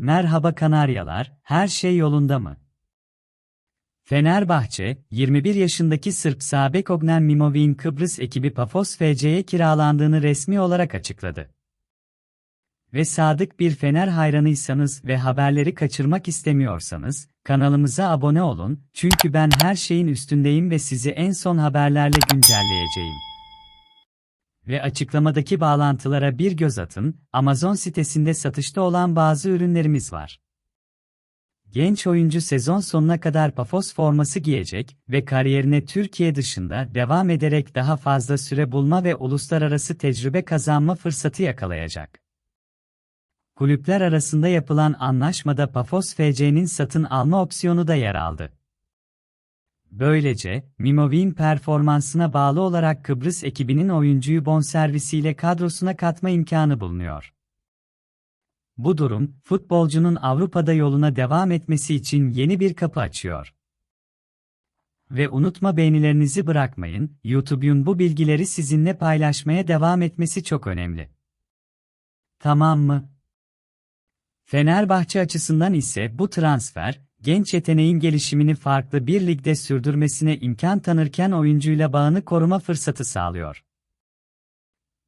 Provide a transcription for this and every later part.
Merhaba Kanaryalar, her şey yolunda mı? Fenerbahçe, 21 yaşındaki Sırp Sabek Ognen Mimovic'in Kıbrıs ekibi Pafos FC'ye kiralandığını resmi olarak açıkladı. Ve sadık bir Fener hayranıysanız ve haberleri kaçırmak istemiyorsanız, kanalımıza abone olun, çünkü ben her şeyin üstündeyim ve sizi en son haberlerle güncelleyeceğim. Ve açıklamadaki bağlantılara bir göz atın, Amazon sitesinde satışta olan bazı ürünlerimiz var. Genç oyuncu sezon sonuna kadar Pafos forması giyecek ve kariyerine Türkiye dışında devam ederek daha fazla süre bulma ve uluslararası tecrübe kazanma fırsatı yakalayacak. Kulüpler arasında yapılan anlaşmada Pafos FC'nin satın alma opsiyonu da yer aldı. Böylece, Mimovic'in performansına bağlı olarak Kıbrıs ekibinin oyuncuyu bonservisiyle kadrosuna katma imkanı bulunuyor. Bu durum, futbolcunun Avrupa'da yoluna devam etmesi için yeni bir kapı açıyor. Ve unutma beğenilerinizi bırakmayın, YouTube'un bu bilgileri sizinle paylaşmaya devam etmesi çok önemli. Tamam mı? Fenerbahçe açısından ise bu transfer, genç yeteneğin gelişimini farklı bir ligde sürdürmesine imkan tanırken oyuncuyla bağını koruma fırsatı sağlıyor.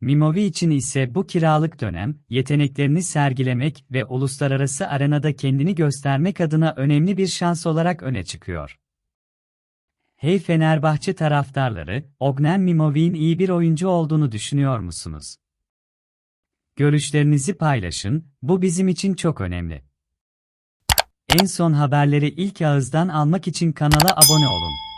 Mimovi için ise bu kiralık dönem, yeteneklerini sergilemek ve uluslararası arenada kendini göstermek adına önemli bir şans olarak öne çıkıyor. Hey Fenerbahçe taraftarları, Ognen Mimovi'nin iyi bir oyuncu olduğunu düşünüyor musunuz? Görüşlerinizi paylaşın, bu bizim için çok önemli. En son haberleri ilk ağızdan almak için kanala abone olun.